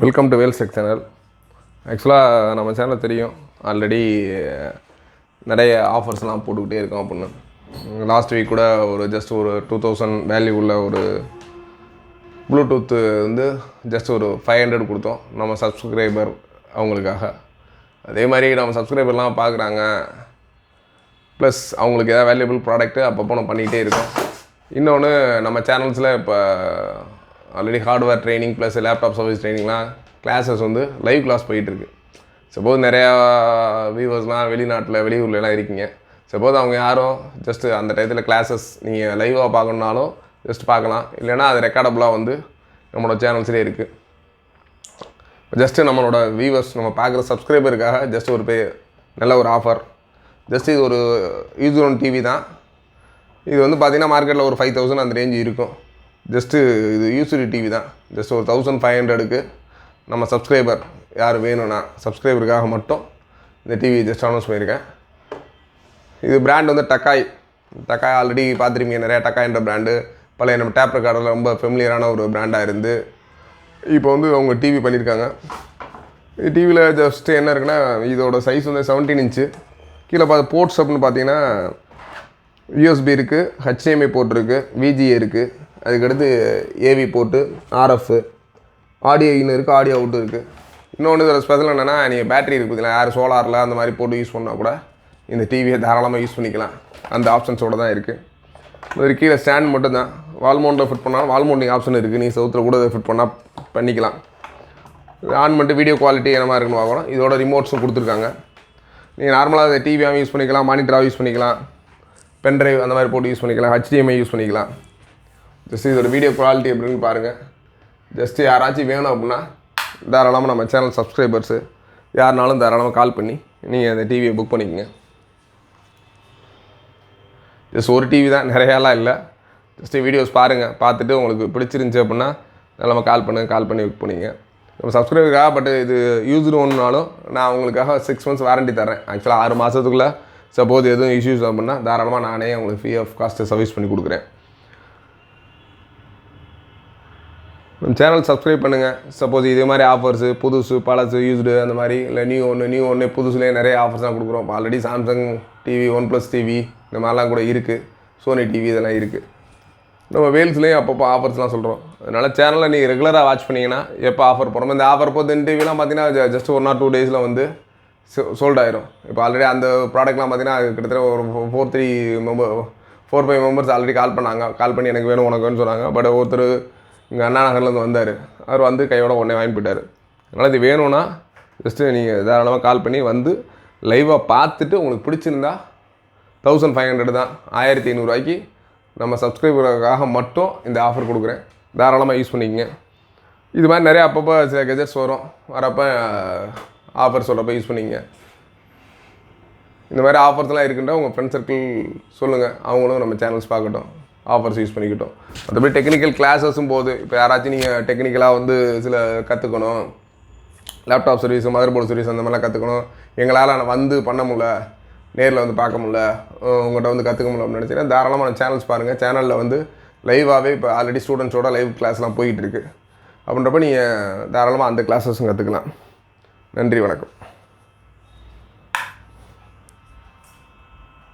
Welcome to Wales channel ஆக்சுவலாக நம்ம channel தெரியும். ஆல்ரெடி eh, நிறைய ஆஃபர்ஸ்லாம் போட்டுக்கிட்டே இருக்கோம் அப்படின்னு. லாஸ்ட் வீக் கூட ஒரு ஜஸ்ட் ஒரு டூ தௌசண்ட் வேல்யூ உள்ள ஒரு ப்ளூடூத்து வந்து ஜஸ்ட் ஒரு ஃபைவ் ஹண்ட்ரட் கொடுத்தோம். நம்ம சப்ஸ்கிரைபர் அவங்களுக்காக. அதே மாதிரி நம்ம சப்ஸ்கிரைபர்லாம் பார்க்குறாங்க ப்ளஸ் அவங்களுக்கு ஏதாவது வேல்யூபிள் ப்ராடக்ட்டு அப்பப்போ நம்ம பண்ணிகிட்டே இருக்கோம். இன்னொன்று நம்ம சேனல்ஸில் இப்போ already hardware training plus laptop service ட்ரைனிங்லாம் classes வந்து லைவ் கிளாஸ் போயிட்டுருக்கு. சப்போஸ் நிறையா வியூவர்ஸ்லாம் வெளிநாட்டில் வெளியூர்லலாம் இருக்கீங்க. சப்போஸ் அவங்க யாரும் ஜஸ்ட்டு அந்த டயத்தில் கிளாஸஸ் நீங்கள் லைவாக பார்க்கணுனாலும் ஜஸ்ட் பார்க்கலாம். இல்லைன்னா அது ரெக்கார்டபுளாக வந்து நம்மளோட சேனல்ஸ்லேயே இருக்குது ஜஸ்ட்டு நம்மளோட வியூவர்ஸ் நம்ம பார்க்குற சப்ஸ்கிரைபருக்காக ஜஸ்ட் ஒரு பே நல்ல ஒரு ஆஃபர் ஜஸ்ட் இது ஒரு யூஸ் ஒன் டிவி தான். இது வந்து பார்த்திங்கன்னா மார்க்கெட்டில் ஒரு ஃபைவ் தௌசண்ட் அந்த ரேஞ்சு இருக்கும். ஜஸ்ட்டு இது யூசிடி டிவி தான். ஜஸ்ட் ஒரு தௌசண்ட் ஃபைவ் ஹண்ட்ரடுக்கு நம்ம சப்ஸ்கிரைபர் யார் வேணும்னா சப்ஸ்கிரைபருக்காக மட்டும் இந்த டிவி ஜஸ்ட் அனௌன்ஸ் பண்ணியிருக்கேன் இது பிராண்ட் வந்து டக்காய் டக்காய் ஆல்ரெடி பார்த்துருப்பீங்க நிறையா டக்காய்ன்ற பிராண்டு பழைய நம்ம டேப் ரெக்கார்டில் ரொம்ப ஃபெமிலியரான ஒரு பிராண்டாக இருந்து இப்போ வந்து அவங்க டிவி பண்ணியிருக்காங்க டிவியில் ஜஸ்ட்டு என்ன இருக்குன்னா இதோட சைஸ் வந்து செவன்டீன் இன்ச்சு கீழே பார்த்து போர்ட்ஸ் அப்படின்னு பார்த்தீங்கன்னா யூஎஸ்பி இருக்குது ஹெச்டிஎம்ஐ போர்ட் இருக்குது விஜிஏ இருக்குது அதுக்கடுத்து ஏவி போட்டு ஆர்எஃப் ஆடியோ இன் இருக்குது ஆடியோ அவுட்டு இருக்குது இன்னொன்று இதில் ஸ்பெஷல் என்னென்னா நீங்கள் பேட்டரி இருக்குது யார் சோலாரில் அந்த மாதிரி போட்டு யூஸ் பண்ணால் கூட இந்த டிவியை தாராளமாக யூஸ் பண்ணிக்கலாம். அந்த ஆப்ஷன்ஸோடு தான் இருக்குது இது கீழே ஸ்டாண்ட் மட்டும்தான். வால் மவுண்டில் ஃபிட் பண்ணாலும் வால் மவுண்டிங் ஆப்ஷன் இருக்குது நீ சவுத்தில் கூட ஃபிட் பண்ணால் பண்ணிக்கலாம். ஆன் பண்ணிட்டு வீடியோ குவாலிட்டி என்ன மாதிரி இருக்குன்னு இதோட ரிமோட்ஸும் கொடுத்துருக்காங்க. நீங்கள் நார்மலாக அதை டிவியாகவும் யூஸ் பண்ணிக்கலாம் மானிட்டராகவும் யூஸ் பண்ணிக்கலாம். பென்ட்ரைவ் அந்த மாதிரி போட்டு யூஸ் பண்ணிக்கலாம் ஹெச்டிஎம்ஐ யூஸ் பண்ணிக்கலாம். ஜஸ்ட் இதோட வீடியோ குவாலிட்டி எப்படின்னு பாருங்கள் ஜஸ்ட் யாராச்சும் வேணும் அப்படின்னா தாராளமாக நம்ம சேனல் சப்ஸ்கிரைபர்ஸு யாருனாலும் தாராளமாக கால் பண்ணி நீங்கள் அந்த டிவியை புக் பண்ணிக்கோங்க. ஜஸ்ட் ஒரு டிவி தான் நிறையாலாம் இல்லை. ஜஸ்ட் வீடியோஸ் பாருங்கள் பார்த்துட்டு உங்களுக்கு பிடிச்சிருந்துச்சி அப்படின்னா நம்ம கால் பண்ணுங்கள் கால் பண்ணி புக் பண்ணிங்க நம்ம சப்ஸ்கிரைபருக்காக பட் இது யூஸ்டு ஒன்றுனாலும் நான் உங்களுக்காக சிக்ஸ் மந்த்ஸ் வாரண்டி தரேன் ஆக்சுவலாக ஆறு மாதத்துக்குள்ளே சப்போஸ் எதுவும் இஷ்யூஸ் அப்படின்னா தாராளமாக நானே உங்களுக்கு ஃப்ரீ ஆஃப் காஸ்ட்டு சர்வீஸ் பண்ணி கொடுக்குறேன். சேனல் சப்ஸ்கிரைப் பண்ணுங்கள் சப்போஸ் இதே மாதிரி ஆஃபர்ஸு புதுசு பழசு யூஸ்டு அந்த மாதிரி இல்லை நியூ ஒன்று நியூ ஒன்று புதுசுலேயே நிறைய ஆஃபர்ஸ்லாம் கொடுக்குறோம். Already Samsung TV OnePlus TV இந்த மாதிரிலாம் கூட இருக்குது சோனி டிவி இதெல்லாம் இருக்குது நம்ம வேல்ஸ்லேயும் அப்பப்போ ஆஃபர்ஸ்லாம் சொல்கிறோம் அதனால் சேனலை நீங்கள் ரெகுலராக வாட்ச் பண்ணிங்கன்னா எப்போ ஆஃபர் போகிறோம் இந்த ஆஃபர் போது இந்த டிவிலாம் பார்த்தீங்கன்னா ஜஸ்ட் ஒன் ஆர் டூ டேஸில் வந்து சோல்ட் ஆயிரும். இப்போ ஆல்ரெடி அந்த ப்ராடக்ட்லாம் பார்த்தீங்கன்னா அது கிட்டத்தட்ட ஒரு four three member four five members already call பண்ணாங்க. கால் பண்ணி எனக்கு வேணும் உனக்கு வேணும்னு சொன்னாங்க. பட் ஒருத்தர் இங்கே அண்ணா நகர்லேருந்து வந்தார். அவர் வந்து கையோட உடனே வாங்கி போயிட்டார். அதனால் இது வேணும்னா ஜஸ்ட்டு நீங்கள் தாராளமாக கால் பண்ணி வந்து லைவாக பார்த்துட்டு உங்களுக்கு பிடிச்சிருந்தா தௌசண்ட் ஃபைவ் ஹண்ட்ரட் தான். ஆயிரத்தி ஐநூறுரூவாய்க்கு நம்ம சப்ஸ்கிரைபருக்காக மட்டும் இந்த ஆஃபர் கொடுக்குறேன். தாராளமாக யூஸ் பண்ணிக்கங்க. இது மாதிரி நிறைய அப்பப்போ சில கெஜெட்ஸ் வரும். வரப்போ ஆஃபர் சொல்கிறப்ப யூஸ் பண்ணிக்கங்க. இந்த மாதிரி ஆஃபர்ஸ்லாம் இருக்குன்ற உங்கள் ஃப்ரெண்ட் சர்க்கிள் சொல்லுங்கள் அவங்களும் நம்ம சேனல்ஸ் பார்க்கட்டும். ஆஃபர்ஸ் யூஸ் பண்ணிக்கிட்டோம். மற்றபடி டெக்னிக்கல் கிளாஸஸும் போது இப்போ யாராச்சும் நீங்கள் டெக்னிக்கலாக வந்து சில கற்றுக்கணும் laptop service motherboard service அந்த மாதிரிலாம் கற்றுக்கணும் எங்களால் வந்து பண்ண முடில நேரில் வந்து பார்க்க முடில உங்கள்கிட்ட வந்து கற்றுக்க முடியல அப்படின்னு நினச்சிங்கன்னா தாராளமாக சேனல்ஸ் பாருங்கள் சேனலில் வந்து லைவாகவே இப்போ ஆல்ரெடி ஸ்டூடெண்ட்ஸோட லைவ் கிளாஸ்லாம் போயிட்டுருக்கு அப்படின்றப்ப நீங்கள் தாராளமாக அந்த கிளாஸஸும் கற்றுக்கலாம் நன்றி வணக்கம்.